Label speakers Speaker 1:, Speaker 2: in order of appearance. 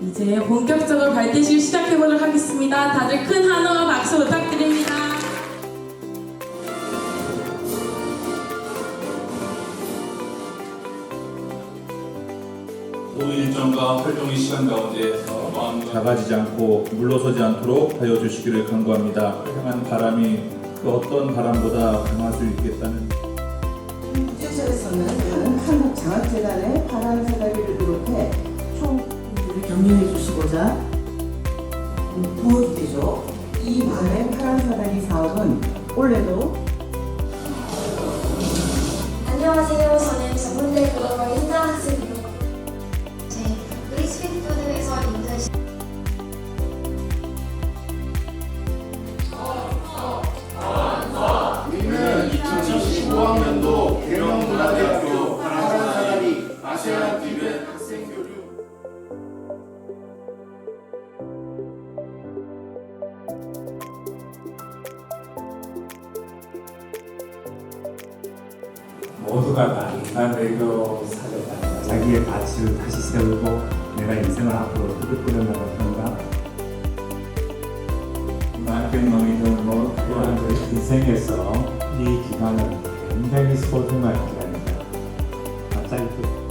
Speaker 1: 이제 본격적으로 발대식 시작해보도록 하겠습니다. 다들 큰 한호와 박수 부탁드립니다.
Speaker 2: 모든 일정과 활동의 시간 가운데에서 마음과
Speaker 3: 작아지지 않고 물러서지 않도록 하여 주시기를 간구합니다. 향한 바람이 그 어떤 바람보다 강할 수 있겠다는
Speaker 4: 국제철에서는 한국 장학재단의 파란 사다리를 비롯해 총
Speaker 5: 를 격려해 주시고자
Speaker 4: 되죠. 이 반의 파란 사다리 사업은 올해도
Speaker 6: 안녕하세요.
Speaker 7: 모두가 다 인간 외교 사회다. 자기의 가치를 다시 세우고 내가 인생을 앞으로 어떻게 꾸려나갈 건가. 나한테 너희는 뭐 또한 그 인생에서 이 기간은 굉장히 소중한 기간이다. 갑자기 또